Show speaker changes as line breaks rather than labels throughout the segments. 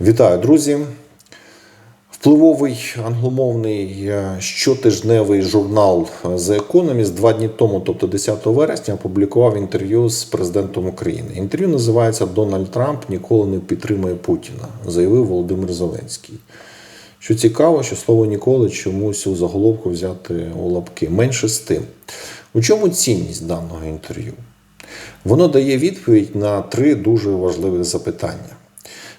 Вітаю, друзі! Впливовий англомовний е, щотижневий журнал The Economist два дні тому, тобто 10 вересня, опублікував інтерв'ю з президентом України. Інтерв'ю називається Дональд Трамп ніколи не підтримує Путіна, заявив Володимир Зеленський. Що цікаво, що слово ніколи чомусь у заголовку взяти у лапки. Менше з тим. У чому цінність даного інтерв'ю? Воно дає відповідь на три дуже важливих запитання.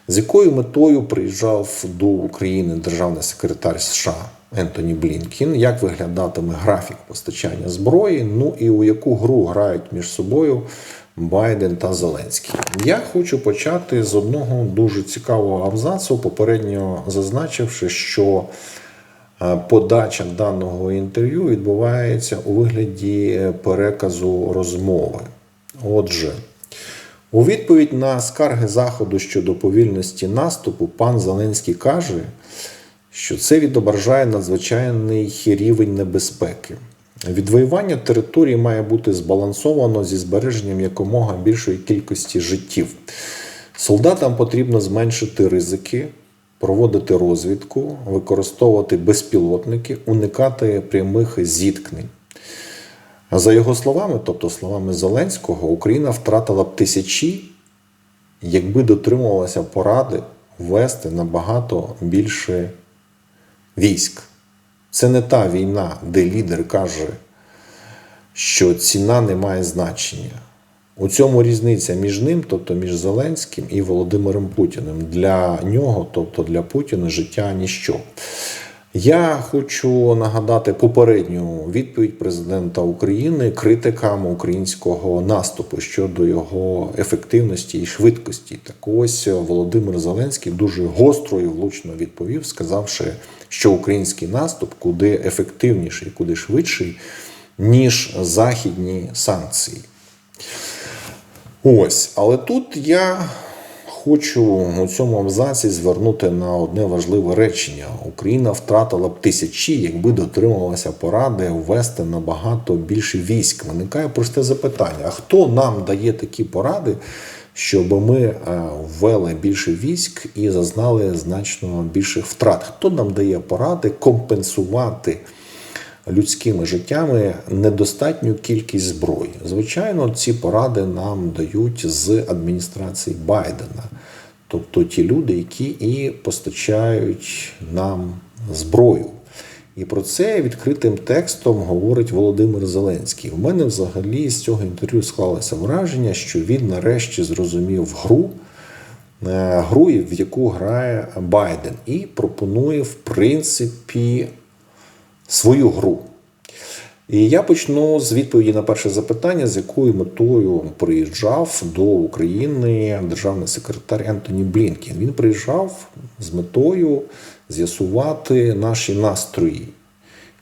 З якою метою приїжджав до України державний секретар США Ентоні Блінкін, як виглядатиме графік постачання зброї, ну і у яку гру грають між собою Байден та Зеленський? Я хочу почати з одного дуже цікавого абзацу, попередньо зазначивши, що е, подача даного інтерв'ю відбувається у вигляді переказу розмови. Отже, у відповідь на скарги Заходу щодо повільності наступу, пан Зеленський каже, що це відображає надзвичайний рівень небезпеки. Відвоювання території має бути збалансовано зі збереженням якомога більшої кількості життів. Солдатам потрібно зменшити ризики, проводити розвідку, використовувати безпілотники, уникати прямих зіткнень. За його словами, тобто словами Зеленського, Україна втратила б тисячі, якби дотримувалася поради ввести набагато більше військ. Це не та війна, де лідер каже, що ціна не має значення. У цьому різниця між ним, тобто між Зеленським і Володимиром Путіним. Для нього, тобто для Путіна, життя ніщо. Я хочу нагадати попередню відповідь президента України критикам українського наступу щодо його ефективності і швидкості. Так ось Володимир Зеленський дуже гостро і влучно відповів, сказавши, що український наступ куди ефективніший, куди швидший, ніж західні санкції. Ось, але тут я хочу у цьому абзаці звернути на одне важливе речення: Україна втратила б тисячі, якби дотримувалася поради ввести набагато більше військ. Виникає просте запитання: а хто нам дає такі поради, щоб ми е, ввели більше військ і зазнали значно більших втрат? Хто нам дає поради компенсувати? Людськими життями недостатню кількість зброї. Звичайно, ці поради нам дають з адміністрації Байдена, тобто ті люди, які і постачають нам зброю. І про це відкритим текстом говорить Володимир Зеленський. У мене взагалі з цього інтерв'ю склалося враження, що він нарешті зрозумів гру, е, гру, в яку грає Байден, і пропонує, в принципі, свою гру. І я почну з відповіді на перше запитання, з якою метою приїжджав до України державний секретар Ентоні Блінкін. Він приїжджав з метою з'ясувати наші настрої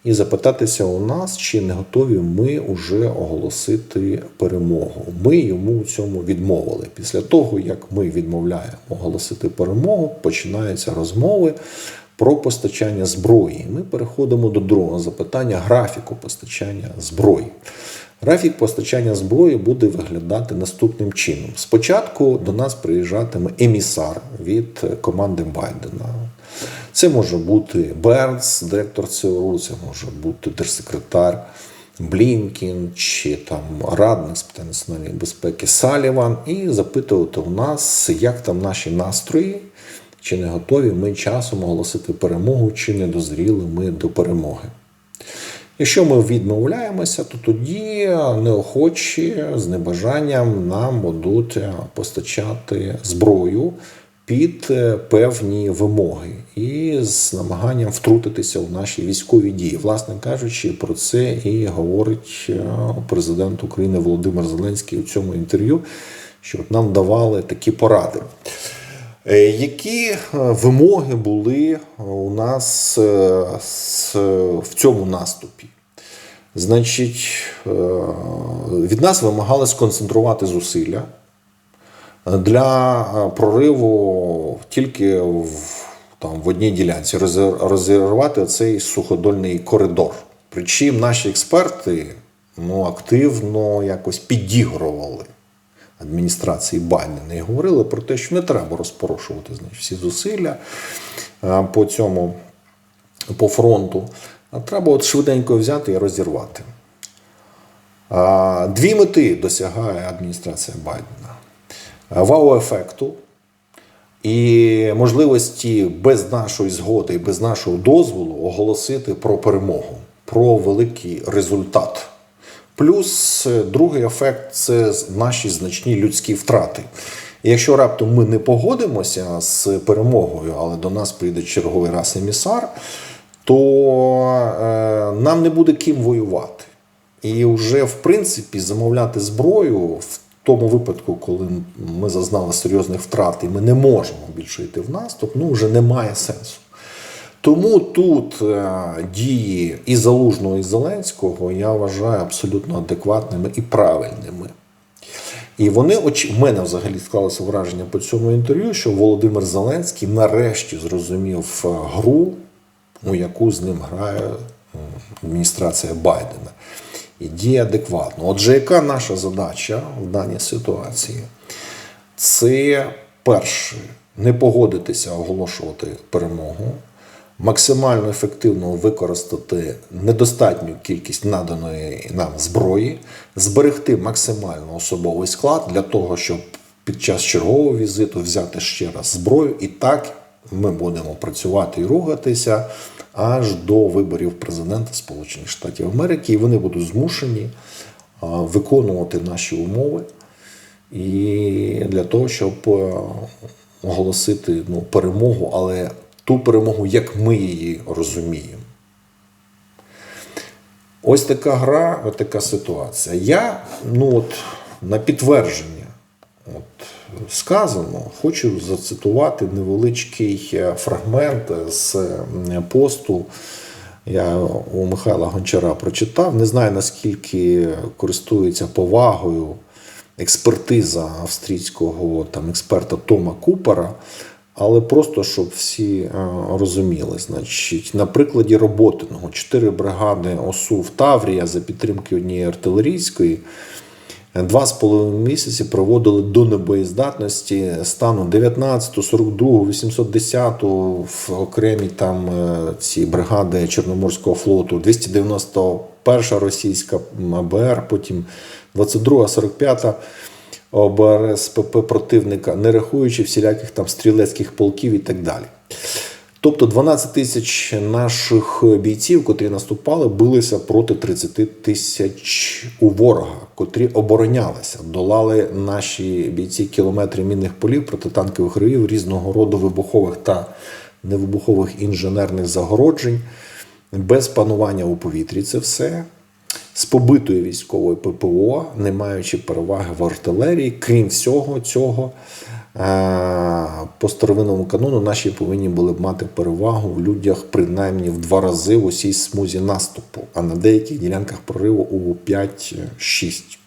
і запитатися у нас, чи не готові ми вже оголосити перемогу. Ми йому у цьому відмовили. Після того, як ми відмовляємо оголосити перемогу, починаються розмови про постачання зброї. Ми переходимо до другого запитання графіку постачання зброї. Графік постачання зброї буде виглядати наступним чином. Спочатку до нас приїжджатиме емісар від команди Байдена. Це може бути Бернс, директор ЦРУ, це може бути держсекретар Блінкін чи там радник з питань національної безпеки Саліван, і запитувати у нас, як там наші настрої, чи не готові ми часом оголосити перемогу, чи не дозріли ми до перемоги. Якщо ми відмовляємося, то тоді неохочі з небажанням нам будуть постачати зброю під певні вимоги і з намаганням втрутитися в наші військові дії. Власне кажучи, про це і говорить президент України Володимир Зеленський у цьому інтерв'ю, що нам давали такі поради. Які вимоги були у нас в цьому наступі? Значить, від нас вимагали сконцентрувати зусилля для прориву тільки в, там, в одній ділянці, розірвати цей суходольний коридор. Причому наші експерти ну, активно якось підігрували адміністрації Байдена і говорили про те, що не треба розпорошувати значить, всі зусилля по цьому по фронту, а треба от швиденько взяти і розірвати. Дві мети досягає адміністрація Байдена: вау-ефекту і можливості без нашої згоди і без нашого дозволу оголосити про перемогу, про великий результат. Плюс е, другий ефект це наші значні людські втрати. Якщо раптом ми не погодимося з перемогою, але до нас прийде черговий раз емісар, то е, нам не буде ким воювати. І вже в принципі замовляти зброю в тому випадку, коли ми зазнали серйозних втрат і ми не можемо більше йти в наступ, ну вже немає сенсу. Тому тут е, дії і Залужного, і Зеленського я вважаю абсолютно адекватними і правильними. І вони в мене взагалі склалося враження по цьому інтерв'ю, що Володимир Зеленський нарешті зрозумів е, гру, у яку з ним грає адміністрація Байдена. І діє адекватно. Отже, яка наша задача в даній ситуації? Це перше, не погодитися оголошувати перемогу, максимально ефективно використати недостатню кількість наданої нам зброї, зберегти максимально особовий склад для того, щоб під час чергового візиту взяти ще раз зброю, і так ми будемо працювати і рухатися аж до виборів президента Сполучених Штатів Америки, і вони будуть змушені виконувати наші умови. І для того, щоб е, оголосити ну, перемогу, але ту перемогу, як ми її розуміємо. Ось така гра, ось така ситуація. Я ну от, на підтвердження от, сказано, хочу зацитувати невеличкий е, фрагмент з е, посту. Я у Михайла Гончара прочитав. Не знаю, наскільки користується повагою експертиза австрійського там, експерта Тома Купера. Але просто щоб всі е, розуміли, значить, на прикладі роботиного чотири бригади ОСУ в Таврія за підтримки однієї артилерійської два з половиною місяці проводили до небоєздатності стану 19, 42, 810 в окремі там е, ці бригади Чорноморського флоту, 291 російська АБР, потім 22, 45 ОБРС ПП противника, не рахуючи всіляких там стрілецьких полків і так далі. Тобто 12 тисяч наших бійців, котрі наступали, билися проти 30 тисяч у ворога, котрі оборонялися, долали наші бійці кілометри мінних полів, протитанкових ривів, різного роду вибухових та невибухових інженерних загороджень, без панування у повітрі. Це все. З побитої військової ППО, не маючи переваги в артилерії, крім всього цього, е, по старовинному канону наші повинні були б мати перевагу в людях принаймні в два рази в усій смузі наступу, а на деяких ділянках прориву у 5-6.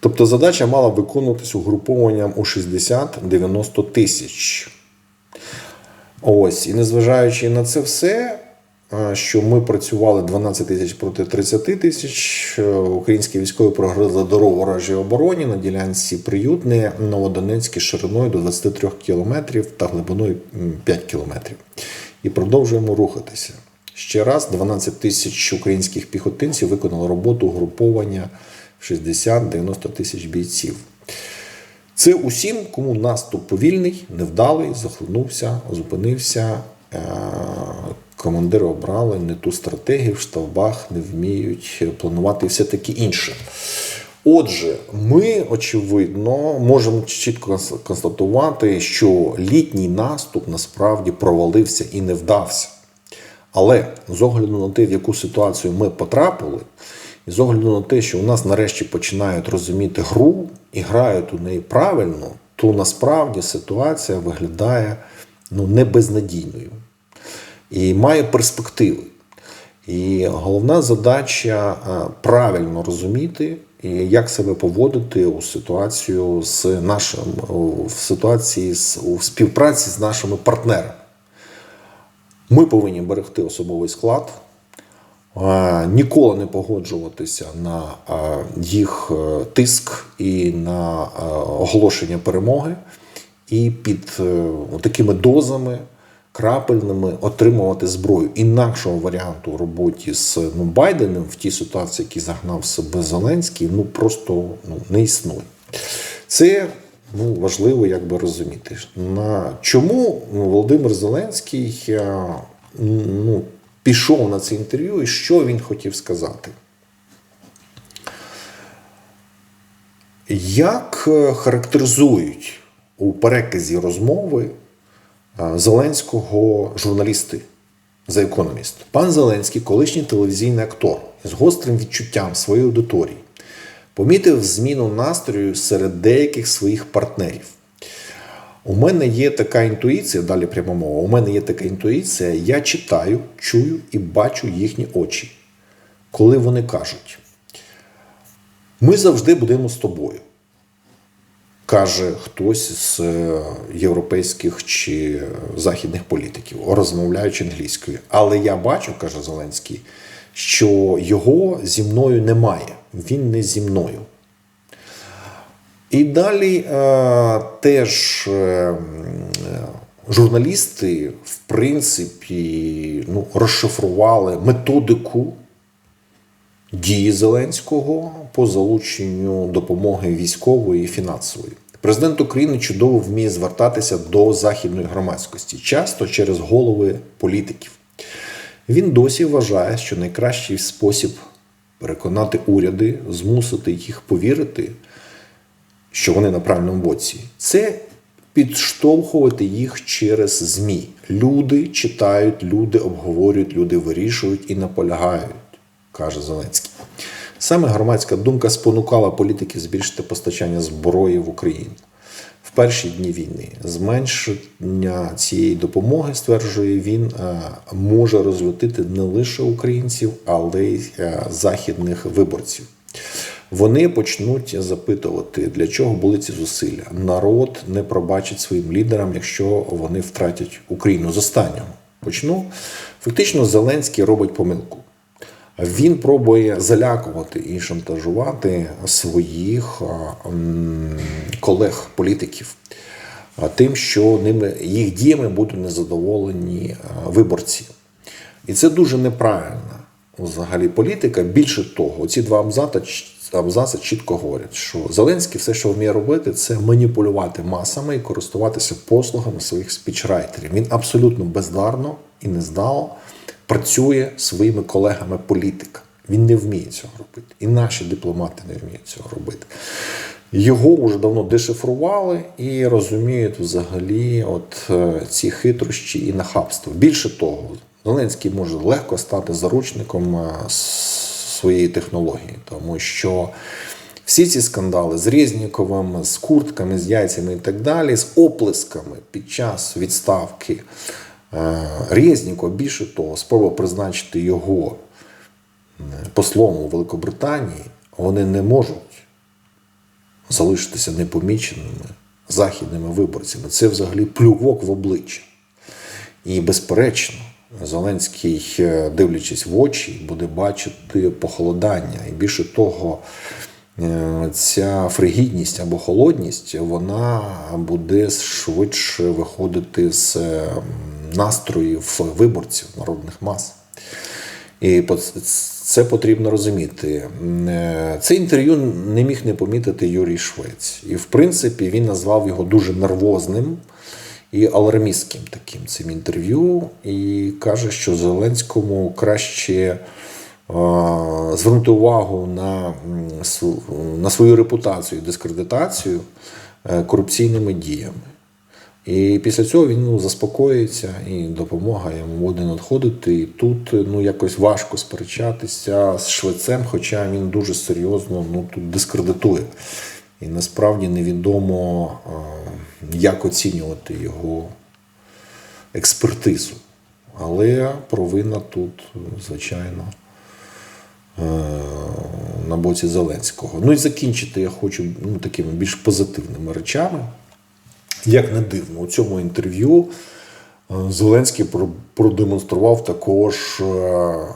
Тобто задача мала виконуватись угрупованням у 60-90 тисяч. Ось, і незважаючи на це все, що ми працювали 12 тисяч проти 30 тисяч, е, українські військові прогризли дорогу ворожій обороні на ділянці Приютне Новодонецьке шириною до 23 кілометрів та глибиною 5 кілометрів. І продовжуємо рухатися. Ще раз 12 тисяч українських піхотинців виконали роботу угруповання 60-90 тисяч бійців. Це усім, кому наступ повільний, невдалий, захлинувся, зупинився. Командири обрали не ту стратегію, в штабах не вміють планувати і все таке інше. Отже, ми, очевидно, можемо чітко констатувати, що літній наступ насправді провалився і не вдався. Але з огляду на те, в яку ситуацію ми потрапили, і з огляду на те, що у нас нарешті починають розуміти гру і грають у неї правильно, то насправді ситуація виглядає ну, не безнадійною і має перспективи. І головна задача правильно розуміти, як себе поводити у ситуацію з нашим в ситуації з у співпраці з нашими партнерами. Ми повинні берегти особовий склад, ніколи не погоджуватися на їх е, тиск і на е, оголошення перемоги, і під е, такими дозами крапельними отримувати зброю. Інакшого варіанту роботі з ну, Байденом в тій ситуації, які загнав себе Зеленський, ну просто ну, не існує. Це ну, важливо якби розуміти. На чому Володимир Зеленський е, ну, пішов на це інтерв'ю і що він хотів сказати? Як е, характеризують у переказі розмови Зеленського журналісти за економіст? Пан Зеленський, колишній телевізійний актор з гострим відчуттям своєї аудиторії, помітив зміну настрою серед деяких своїх партнерів. У мене є така інтуїція, далі пряма мова. У мене є така інтуїція, я читаю, чую і бачу їхні очі, коли вони кажуть: ми завжди будемо з тобою. Каже хтось з е, європейських чи західних політиків, розмовляючи англійською. Але я бачу, каже Зеленський, що його зі мною немає. Він не зі мною. І далі е, теж е, е, журналісти, в принципі, ну, розшифрували методику дії Зеленського по залученню допомоги військової і фінансової. Президент України чудово вміє звертатися до західної громадськості, часто через голови політиків. Він досі вважає, що найкращий спосіб переконати уряди, змусити їх повірити, що вони на правильному боці, це підштовхувати їх через ЗМІ. Люди читають, люди обговорюють, люди вирішують і наполягають, каже Зеленський. Саме громадська думка спонукала політиків збільшити постачання зброї в Україну. В перші дні війни зменшення цієї допомоги, стверджує він, е, може розлютити не лише українців, але й е, західних виборців. Вони почнуть запитувати, для чого були ці зусилля. Народ не пробачить своїм лідерам, якщо вони втратять Україну з останнього. Почну. Фактично, Зеленський робить помилку. Він пробує залякувати і шантажувати своїх колег-політиків тим, що ними їх діями будуть незадоволені виборці. І це дуже неправильна взагалі політика. Більше того, ці два абзаци, абзаци чітко говорять, що Зеленський все, що вміє робити, це маніпулювати масами і користуватися послугами своїх спічрайтерів. Він абсолютно бездарно і нездало працює своїми колегами-політиками. Він не вміє цього робити. І наші дипломати не вміють цього робити. Його вже давно дешифрували і розуміють взагалі от е, ці хитрощі і нахабство. Більше того, Зеленський може легко стати заручником е, своєї технології, тому що всі ці скандали з Резніковим, з куртками, з яйцями і так далі, з оплесками під час відставки е, більше того, спроба призначити його е, послом у Великобританії, вони не можуть залишитися непоміченими західними виборцями. Це взагалі плювок в обличчя. І, безперечно, Зеленський, е, дивлячись в очі, буде бачити похолодання. І більше того, ця фригідність або холодність, вона буде швидше виходити з настроїв виборців народних мас. І це потрібно розуміти. Е, Це інтерв'ю не міг не помітити Юрій Швець. І, в принципі, він назвав його дуже нервозним і алармістським таким цим інтерв'ю. І каже, що Зеленському краще е, звернути увагу на, на свою репутацію дискредитацію е, корупційними діями. І після цього він ну, заспокоїться і допомога йому буде надходити. І тут ну, якось важко сперечатися з швецем, хоча він дуже серйозно ну, тут дискредитує. І насправді невідомо, як оцінювати його експертизу. Але провина тут, звичайно, е, на боці Зеленського. Ну і закінчити я хочу ну, такими більш позитивними речами. Як не дивно, у цьому інтерв'ю е, Зеленський продемонстрував також е,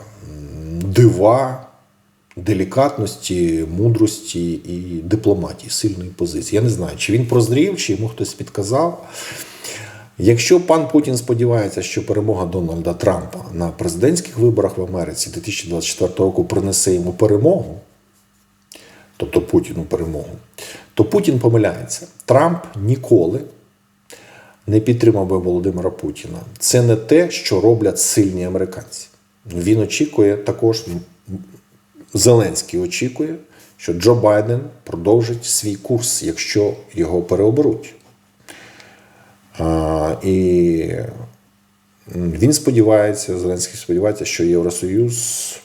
дива, делікатності, мудрості і дипломатії, сильної позиції. Я не знаю, чи він прозрів, чи йому хтось підказав. Якщо пан Путін сподівається, що перемога Дональда Трампа на президентських виборах в Америці 2024 року принесе йому перемогу, тобто Путіну перемогу, то Путін помиляється. Трамп ніколи не підтримав би Володимира Путіна. Це не те, що роблять сильні американці. Він очікує також, Зеленський очікує, що Джо Байден продовжить свій курс, якщо його переоберуть. А, і він сподівається, Зеленський сподівається, що Євросоюз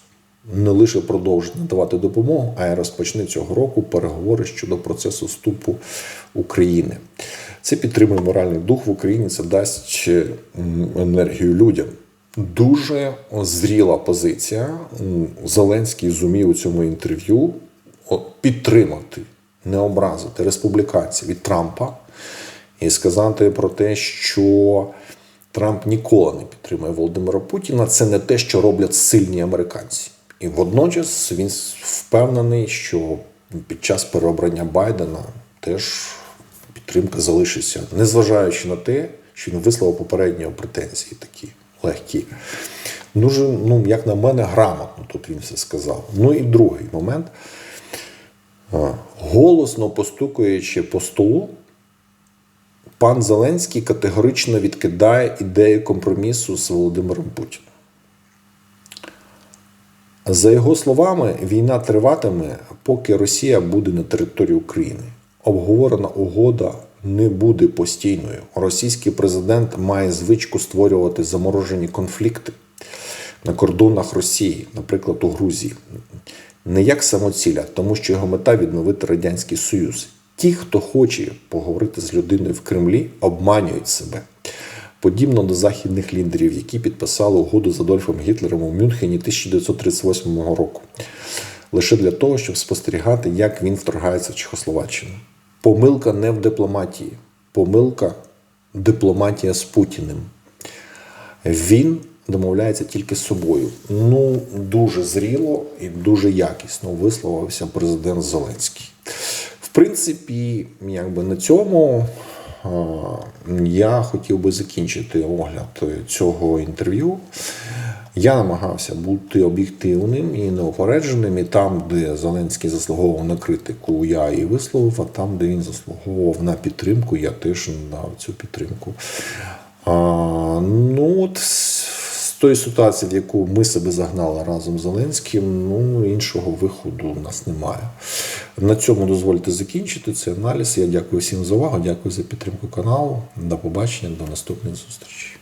не лише продовжить надавати допомогу, а й розпочне цього року переговори щодо процесу вступу України. Це підтримує моральний дух в Україні, це дасть енергію людям. Дуже зріла позиція. Зеленський зумів у цьому інтерв'ю підтримати, не образити республіканців від Трампа і сказати про те, що Трамп ніколи не підтримує Володимира Путіна. Це не те, що роблять сильні американці. І водночас він впевнений, що під час переобрання Байдена теж підтримка залишиться, незважаючи на те, що він висловив попередньо претензії такі легкі. Дуже, ну, як на мене, грамотно тут він все сказав. Ну і другий момент. Голосно постукуючи по столу, пан Зеленський категорично відкидає ідею компромісу з Володимиром Путіним. За його словами, війна триватиме, поки Росія буде на території України. Обговорена угода не буде постійною. Російський президент має звичку створювати заморожені конфлікти на кордонах Росії, наприклад, у Грузії. Не як самоціля, тому що його мета відновити Радянський Союз. Ті, хто хоче поговорити з людиною в Кремлі, обманюють себе. Подібно до західних лідерів, які підписали угоду з Адольфом Гітлером у Мюнхені 1938 року, лише для того, щоб спостерігати, як він вторгається в Чехословаччину. Помилка не в дипломатії, помилка дипломатія з Путіним. Він домовляється тільки з собою. Ну, дуже зріло і дуже якісно висловився президент Зеленський. В принципі, якби на цьому я хотів би закінчити огляд цього інтерв'ю. Я намагався бути об'єктивним і неупередженим, і там, де Зеленський заслуговував на критику, я її висловив, а там, де він заслуговував на підтримку, я теж дав цю підтримку. А, ну, от з тої ситуації, в яку ми себе загнали разом з Зеленським, ну іншого виходу у нас немає. На цьому дозвольте закінчити цей аналіз. Я дякую всім за увагу, дякую за підтримку каналу. До побачення, до наступних зустрічей.